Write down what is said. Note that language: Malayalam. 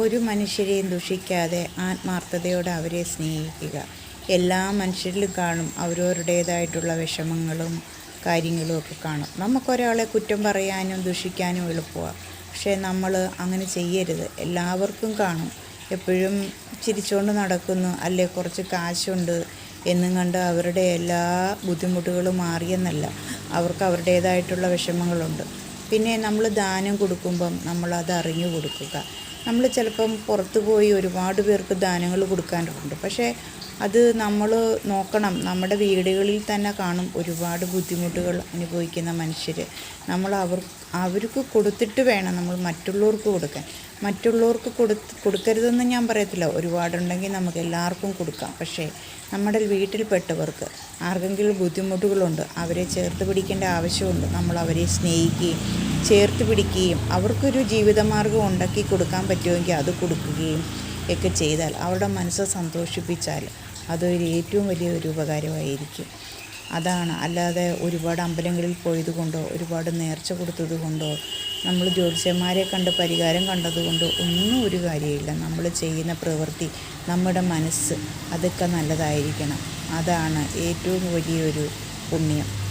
ഒരു മനുഷ്യരെയും ദുഷിക്കാതെ ആത്മാർത്ഥതയോടെ അവരെ സ്നേഹിക്കുക. എല്ലാ മനുഷ്യരിലും കാണും അവരവരുടേതായിട്ടുള്ള വിഷമങ്ങളും കാര്യങ്ങളും ഒക്കെ കാണും. നമുക്കൊരാളെ കുറ്റം പറയാനും ദുഷിക്കാനും എളുപ്പമാണ് പക്ഷേ നമ്മൾ അങ്ങനെ ചെയ്യരുത്. എല്ലാവർക്കും കാണും. എപ്പോഴും ചിരിച്ചുകൊണ്ട് നടക്കുന്നു. അല്ലെ? കുറച്ച് കാശുണ്ട് എന്നും കണ്ട് അവരുടെ എല്ലാ ബുദ്ധിമുട്ടുകളും മാറിയെന്നല്ല. അവർക്ക് അവരുടേതായിട്ടുള്ള വിഷമങ്ങളുണ്ട്. പിന്നെ നമ്മൾ ദാനം കൊടുക്കുമ്പം നമ്മളത് അറിഞ്ഞു കൊടുക്കുക. നമ്മൾ ചിലപ്പം പുറത്തു പോയി ഒരുപാട് പേർക്ക് ദാനങ്ങൾ കൊടുക്കാറുണ്ട് പക്ഷേ അത് നമ്മൾ നോക്കണം. നമ്മുടെ വീടുകളിൽ തന്നെ കാണും ഒരുപാട് ബുദ്ധിമുട്ടുകൾ അനുഭവിക്കുന്ന മനുഷ്യർ നമ്മൾ അവർ അവർക്ക് കൊടുത്തിട്ട് വേണം നമ്മൾ മറ്റുള്ളവർക്ക് കൊടുക്കാൻ. മറ്റുള്ളവർക്ക് കൊടുത്ത് കൊടുക്കരുതെന്ന് ഞാൻ പറയത്തില്ല. ഒരുപാടുണ്ടെങ്കിൽ നമുക്ക് എല്ലാവർക്കും കൊടുക്കാം. പക്ഷേ നമ്മുടെ വീട്ടിൽപ്പെട്ടവർക്ക് ആർക്കെങ്കിലും ബുദ്ധിമുട്ടുകളുണ്ട് അവരെ ചേർത്ത് പിടിക്കേണ്ട ആവശ്യമുണ്ട് നമ്മൾ അവരെ സ്നേഹിക്കുകയും ചേർത്ത് പിടിക്കുകയും അവർക്കൊരു ജീവിതമാർഗം ഉണ്ടാക്കി കൊടുക്കാൻ പറ്റുമെങ്കിൽ അത് കൊടുക്കുകയും ഒക്കെ ചെയ്താൽ അവരുടെ മനസ്സ് സന്തോഷിപ്പിച്ചാൽ അതൊരു ഏറ്റവും വലിയ ഒരു ഉപകാരമായിരിക്കും. അതാണ്. അല്ലാതെ ഒരുപാട് അമ്പലങ്ങളിൽ പോയത് കൊണ്ടോ ഒരുപാട് നേർച്ച കൊടുത്തത് കൊണ്ടോ നമ്മൾ ജ്യോത്സ്യന്മാരെ കണ്ട് പരിഹാരം കണ്ടതുകൊണ്ടോ ഒന്നും ഒരു കാര്യമില്ല. നമ്മൾ ചെയ്യുന്ന പ്രവൃത്തി നമ്മുടെ മനസ്സ് അതൊക്കെ നല്ലതായിരിക്കണം. അതാണ് ഏറ്റവും വലിയൊരു പുണ്യം.